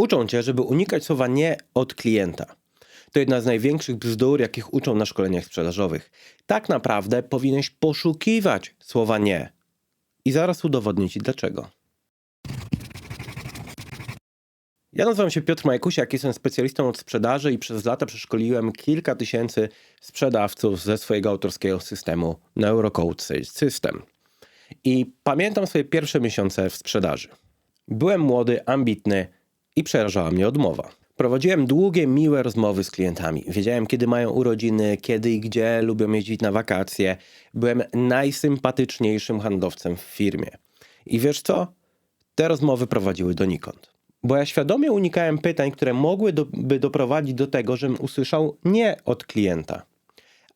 Uczą cię, żeby unikać słowa nie od klienta. To jedna z największych bzdur, jakich uczą na szkoleniach sprzedażowych. Tak naprawdę powinieneś poszukiwać słowa nie. I zaraz udowodnię ci dlaczego. Ja nazywam się Piotr Majkusiak, jestem specjalistą od sprzedaży i przez lata przeszkoliłem kilka tysięcy sprzedawców ze swojego autorskiego systemu Neurocode Sales System. I pamiętam swoje pierwsze miesiące w sprzedaży. Byłem młody, ambitny i przerażała mnie odmowa. Prowadziłem długie, miłe rozmowy z klientami. Wiedziałem, kiedy mają urodziny, kiedy i gdzie lubią jeździć na wakacje. Byłem najsympatyczniejszym handlowcem w firmie. I wiesz co? Te rozmowy prowadziły donikąd. Bo ja świadomie unikałem pytań, które mogłyby doprowadzić do tego, żebym usłyszał nie od klienta.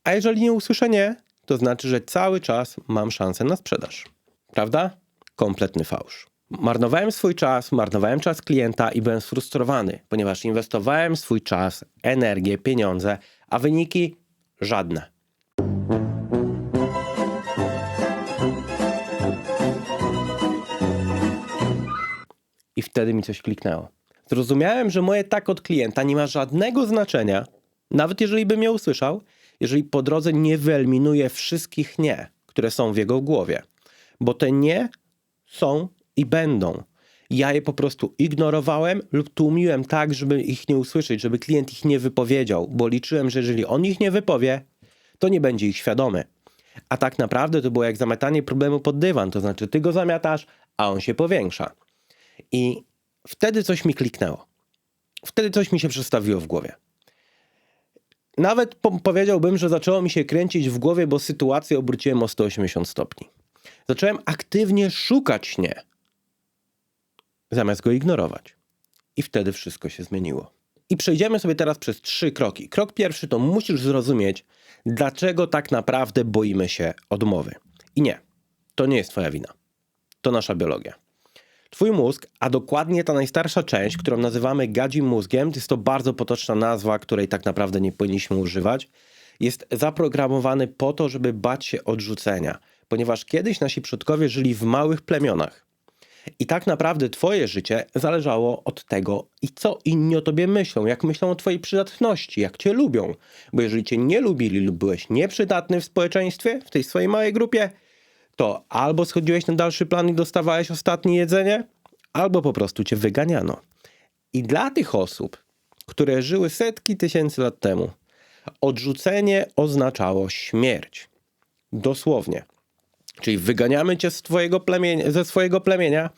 A jeżeli nie usłyszę nie, to znaczy, że cały czas mam szansę na sprzedaż. Prawda? Kompletny fałsz. Marnowałem swój czas, marnowałem czas klienta i byłem sfrustrowany, ponieważ inwestowałem swój czas, energię, pieniądze, a wyniki żadne. I wtedy mi coś kliknęło. Zrozumiałem, że moje tak od klienta nie ma żadnego znaczenia, nawet jeżeli bym je usłyszał, jeżeli po drodze nie wyeliminuję wszystkich nie, które są w jego głowie. Bo te nie są i będą. Ja je po prostu ignorowałem lub tłumiłem tak, żeby ich nie usłyszeć, żeby klient ich nie wypowiedział, bo liczyłem, że jeżeli on ich nie wypowie, to nie będzie ich świadomy. A tak naprawdę to było jak zamiatanie problemu pod dywan, to znaczy ty go zamiatasz, a on się powiększa. I wtedy coś mi kliknęło. Wtedy coś mi się przestawiło w głowie. Nawet po powiedziałbym, że zaczęło mi się kręcić w głowie, bo sytuację obróciłem o 180 stopni. Zacząłem aktywnie szukać nie, zamiast go ignorować. I wtedy wszystko się zmieniło. I przejdziemy sobie teraz przez trzy kroki. Krok pierwszy to musisz zrozumieć, dlaczego tak naprawdę boimy się odmowy. I nie, to nie jest Twoja wina. To nasza biologia. Twój mózg, a dokładnie ta najstarsza część, którą nazywamy gadzim mózgiem, to jest to bardzo potoczna nazwa, której tak naprawdę nie powinniśmy używać, jest zaprogramowany po to, żeby bać się odrzucenia, ponieważ kiedyś nasi przodkowie żyli w małych plemionach. I tak naprawdę Twoje życie zależało od tego, i co inni o Tobie myślą, jak myślą o Twojej przydatności, jak Cię lubią. Bo jeżeli Cię nie lubili lub byłeś nieprzydatny w społeczeństwie, w tej swojej małej grupie, to albo schodziłeś na dalszy plan i dostawałeś ostatnie jedzenie, albo po prostu Cię wyganiano. I dla tych osób, które żyły setki tysięcy lat temu, odrzucenie oznaczało śmierć. Dosłownie. Czyli wyganiamy cię z twojego plemienia, ze swojego plemienia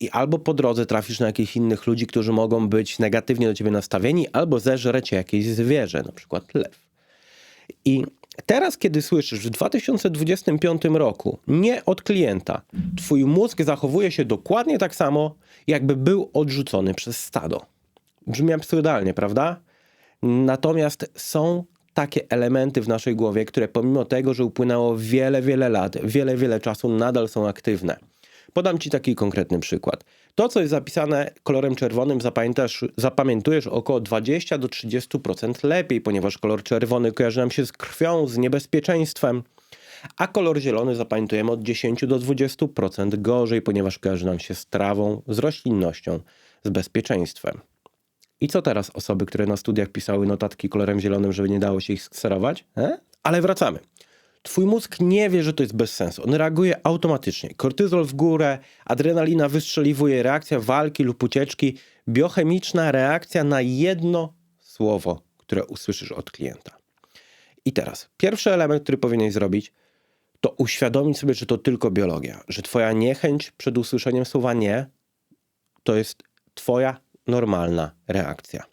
i albo po drodze trafisz na jakichś innych ludzi, którzy mogą być negatywnie do ciebie nastawieni, albo zeżre cię jakieś zwierzę, na przykład lew. I teraz, kiedy słyszysz w 2025 roku nie od klienta, twój mózg zachowuje się dokładnie tak samo, jakby był odrzucony przez stado. Brzmi absurdalnie, prawda? Natomiast są takie elementy w naszej głowie, które pomimo tego, że upłynęło wiele, wiele lat, wiele, wiele czasu, nadal są aktywne. Podam Ci taki konkretny przykład. To, co jest zapisane kolorem czerwonym, zapamiętasz, zapamiętujesz około 20 do 30% lepiej, ponieważ kolor czerwony kojarzy nam się z krwią, z niebezpieczeństwem, a kolor zielony zapamiętujemy od 10 do 20% gorzej, ponieważ kojarzy nam się z trawą, z roślinnością, z bezpieczeństwem. I co teraz osoby, które na studiach pisały notatki kolorem zielonym, żeby nie dało się ich skserować? E? Ale wracamy. Twój mózg nie wie, że to jest bez sensu. On reaguje automatycznie. Kortyzol w górę, adrenalina wystrzeliwuje, reakcja walki lub ucieczki, biochemiczna reakcja na jedno słowo, które usłyszysz od klienta. I teraz, pierwszy element, który powinieneś zrobić, to uświadomić sobie, że to tylko biologia, że twoja niechęć przed usłyszeniem słowa nie to jest twoja normalna reakcja.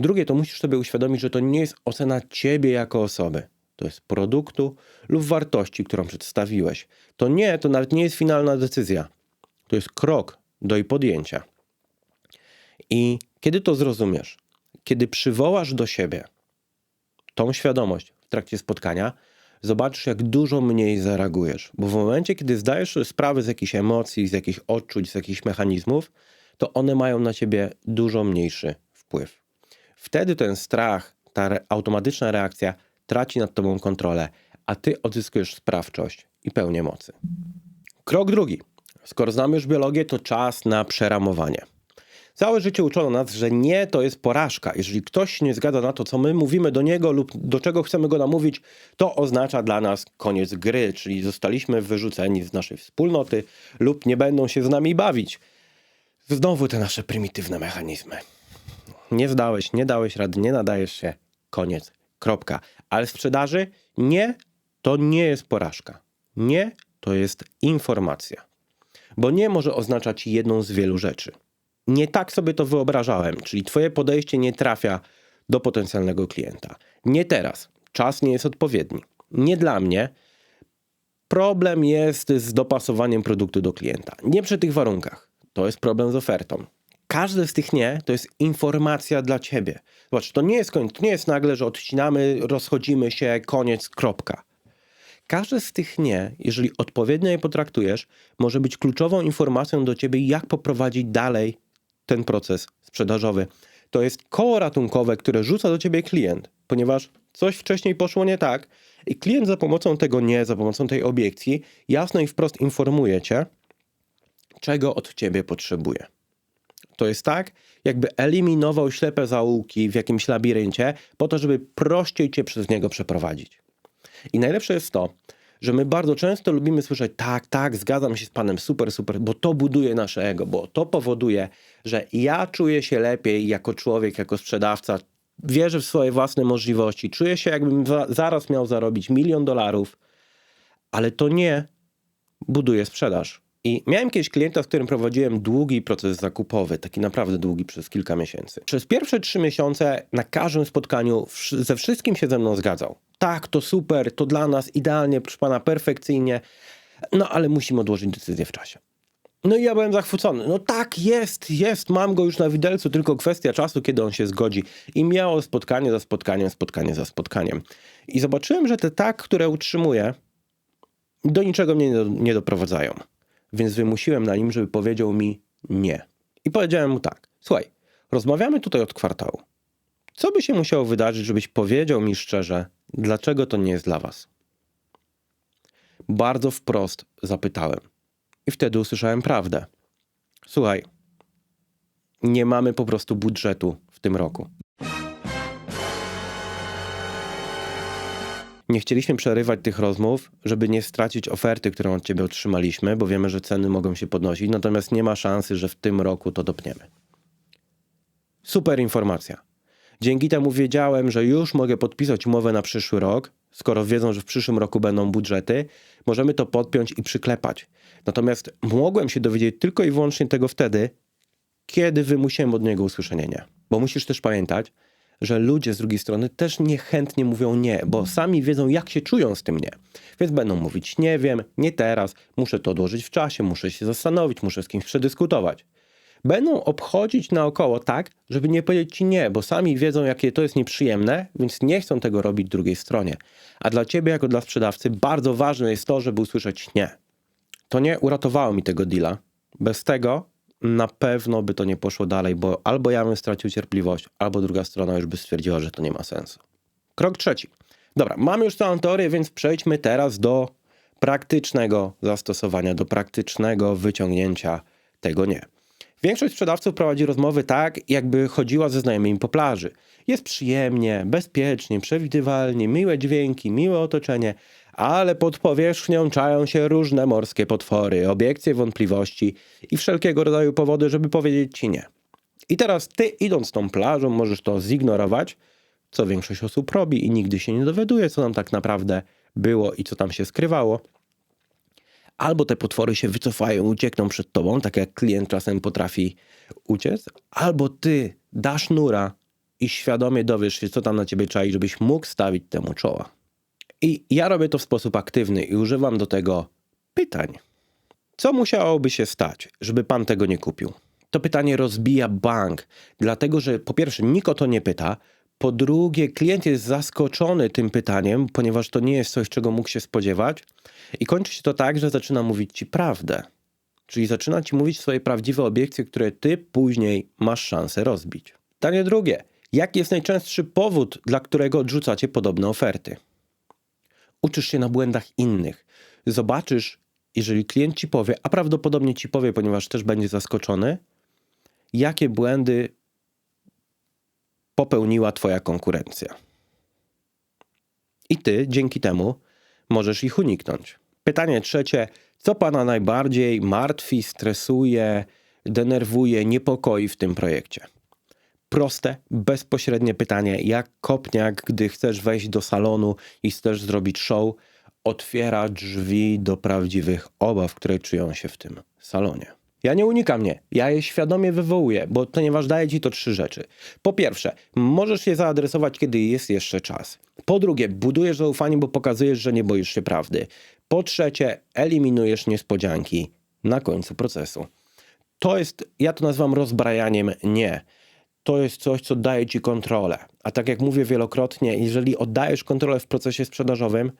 Drugie, to musisz sobie uświadomić, że to nie jest ocena ciebie jako osoby. To jest produktu lub wartości, którą przedstawiłeś. To nie, to nawet nie jest finalna decyzja. To jest krok do jej podjęcia. I kiedy to zrozumiesz, kiedy przywołasz do siebie tą świadomość w trakcie spotkania, zobaczysz, jak dużo mniej zareagujesz. Bo w momencie, kiedy zdajesz sobie sprawę z jakichś emocji, z jakichś odczuć, z jakichś mechanizmów, to one mają na ciebie dużo mniejszy wpływ. Wtedy ten strach, ta re automatyczna reakcja traci nad tobą kontrolę, a ty odzyskujesz sprawczość i pełnię mocy. Krok drugi. Skoro znamy już biologię, to czas na przeramowanie. Całe życie uczono nas, że nie to jest porażka. Jeżeli ktoś się nie zgadza na to, co my mówimy do niego lub do czego chcemy go namówić, to oznacza dla nas koniec gry, czyli zostaliśmy wyrzuceni z naszej wspólnoty lub nie będą się z nami bawić. Znowu te nasze prymitywne mechanizmy. Nie zdałeś, nie dałeś rady, nie nadajesz się. Koniec. Kropka. Ale w sprzedaży nie, to nie jest porażka. Nie, to jest informacja. Bo nie może oznaczać jedną z wielu rzeczy. Nie tak sobie to wyobrażałem, czyli Twoje podejście nie trafia do potencjalnego klienta. Nie teraz. Czas nie jest odpowiedni. Nie dla mnie. Problem jest z dopasowaniem produktu do klienta. Nie przy tych warunkach. To jest problem z ofertą. Każde z tych nie to jest informacja dla ciebie. Zobacz, to nie jest koniec, to nie jest nagle, że odcinamy, rozchodzimy się, koniec, kropka. Każde z tych nie, jeżeli odpowiednio je potraktujesz, może być kluczową informacją do ciebie, jak poprowadzić dalej ten proces sprzedażowy. To jest koło ratunkowe, które rzuca do ciebie klient, ponieważ coś wcześniej poszło nie tak i klient za pomocą tego nie, za pomocą tej obiekcji jasno i wprost informuje cię, czego od ciebie potrzebuje. To jest tak, jakby eliminował ślepe zaułki w jakimś labiryncie, po to, żeby prościej cię przez niego przeprowadzić. I najlepsze jest to, że my bardzo często lubimy słyszeć, tak, tak, zgadzam się z Panem, super, super, bo to buduje nasze ego, bo to powoduje, że ja czuję się lepiej jako człowiek, jako sprzedawca, wierzę w swoje własne możliwości, czuję się, jakbym za, zaraz miał zarobić milion dolarów, ale to nie buduje sprzedaż. I miałem kiedyś klienta, z którym prowadziłem długi proces zakupowy, taki naprawdę długi przez kilka miesięcy. Przez pierwsze trzy miesiące na każdym spotkaniu ze wszystkim się ze mną zgadzał. Tak, to super, to dla nas idealnie, proszę pana, perfekcyjnie, no ale musimy odłożyć decyzję w czasie. No i ja byłem zachwycony. No tak, jest, jest, mam go już na widelcu, tylko kwestia czasu, kiedy on się zgodzi. I miało spotkanie za spotkaniem, spotkanie za spotkaniem. I zobaczyłem, że te tak, które utrzymuję, do niczego mnie nie, nie doprowadzają więc wymusiłem na nim, żeby powiedział mi nie. I powiedziałem mu tak: Słuchaj, rozmawiamy tutaj od kwartału. Co by się musiało wydarzyć, żebyś powiedział mi szczerze, dlaczego to nie jest dla was? Bardzo wprost zapytałem. I wtedy usłyszałem prawdę. Słuchaj, nie mamy po prostu budżetu w tym roku. Nie chcieliśmy przerywać tych rozmów, żeby nie stracić oferty, którą od ciebie otrzymaliśmy, bo wiemy, że ceny mogą się podnosić, natomiast nie ma szansy, że w tym roku to dopniemy. Super informacja. Dzięki temu wiedziałem, że już mogę podpisać umowę na przyszły rok. Skoro wiedzą, że w przyszłym roku będą budżety, możemy to podpiąć i przyklepać. Natomiast mogłem się dowiedzieć tylko i wyłącznie tego wtedy, kiedy wymusiłem od niego usłyszenie nie. Bo musisz też pamiętać, że ludzie z drugiej strony też niechętnie mówią nie, bo sami wiedzą, jak się czują z tym nie. Więc będą mówić, nie wiem, nie teraz, muszę to odłożyć w czasie, muszę się zastanowić, muszę z kimś przedyskutować. Będą obchodzić naokoło tak, żeby nie powiedzieć ci nie, bo sami wiedzą, jakie to jest nieprzyjemne, więc nie chcą tego robić drugiej stronie. A dla ciebie, jako dla sprzedawcy, bardzo ważne jest to, żeby usłyszeć nie. To nie uratowało mi tego deala. Bez tego na pewno by to nie poszło dalej, bo albo ja bym stracił cierpliwość, albo druga strona już by stwierdziła, że to nie ma sensu. Krok trzeci. Dobra, mamy już całą teorię, więc przejdźmy teraz do praktycznego zastosowania, do praktycznego wyciągnięcia tego nie. Większość sprzedawców prowadzi rozmowy tak, jakby chodziła ze znajomymi po plaży. Jest przyjemnie, bezpiecznie, przewidywalnie, miłe dźwięki, miłe otoczenie, ale pod powierzchnią czają się różne morskie potwory, obiekcje, wątpliwości i wszelkiego rodzaju powody, żeby powiedzieć ci nie. I teraz ty, idąc tą plażą, możesz to zignorować, co większość osób robi i nigdy się nie dowiaduje, co tam tak naprawdę było i co tam się skrywało. Albo te potwory się wycofają, uciekną przed tobą, tak jak klient czasem potrafi uciec, albo ty dasz nura i świadomie dowiesz się, co tam na ciebie czai, żebyś mógł stawić temu czoła. I ja robię to w sposób aktywny i używam do tego pytań. Co musiałoby się stać, żeby pan tego nie kupił? To pytanie rozbija bank, dlatego że po pierwsze nikt o to nie pyta, po drugie klient jest zaskoczony tym pytaniem, ponieważ to nie jest coś, czego mógł się spodziewać i kończy się to tak, że zaczyna mówić ci prawdę. Czyli zaczyna ci mówić swoje prawdziwe obiekcje, które ty później masz szansę rozbić. Pytanie drugie. Jaki jest najczęstszy powód, dla którego odrzucacie podobne oferty? Uczysz się na błędach innych. Zobaczysz, jeżeli klient ci powie, a prawdopodobnie ci powie, ponieważ też będzie zaskoczony, jakie błędy popełniła Twoja konkurencja. I Ty dzięki temu możesz ich uniknąć. Pytanie trzecie: co Pana najbardziej martwi, stresuje, denerwuje, niepokoi w tym projekcie? Proste, bezpośrednie pytanie, jak kopniak, gdy chcesz wejść do salonu i chcesz zrobić show, otwiera drzwi do prawdziwych obaw, które czują się w tym salonie. Ja nie unikam nie, ja je świadomie wywołuję, bo ponieważ daję ci to trzy rzeczy. Po pierwsze, możesz je zaadresować, kiedy jest jeszcze czas. Po drugie, budujesz zaufanie, bo pokazujesz, że nie boisz się prawdy. Po trzecie, eliminujesz niespodzianki na końcu procesu. To jest, ja to nazywam rozbrajaniem nie. To jest coś, co daje ci kontrolę. A tak jak mówię wielokrotnie, jeżeli oddajesz kontrolę w procesie sprzedażowym,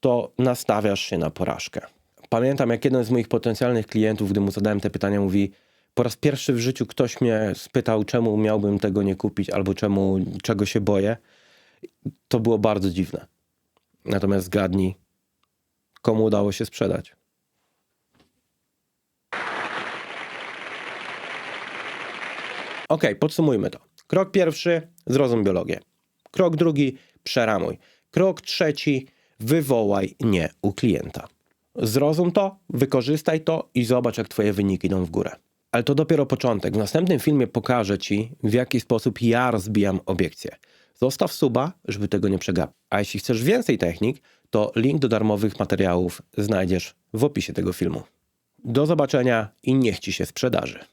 to nastawiasz się na porażkę. Pamiętam, jak jeden z moich potencjalnych klientów, gdy mu zadałem te pytania, mówi: Po raz pierwszy w życiu ktoś mnie spytał, czemu miałbym tego nie kupić, albo czemu, czego się boję. To było bardzo dziwne. Natomiast zgadnij, komu udało się sprzedać. Ok, podsumujmy to. Krok pierwszy, zrozum biologię. Krok drugi, przeramuj. Krok trzeci, wywołaj nie u klienta. Zrozum to, wykorzystaj to i zobacz, jak Twoje wyniki idą w górę. Ale to dopiero początek. W następnym filmie pokażę Ci, w jaki sposób ja rozbijam obiekcje. Zostaw suba, żeby tego nie przegapić. A jeśli chcesz więcej technik, to link do darmowych materiałów znajdziesz w opisie tego filmu. Do zobaczenia i niech Ci się sprzedaży.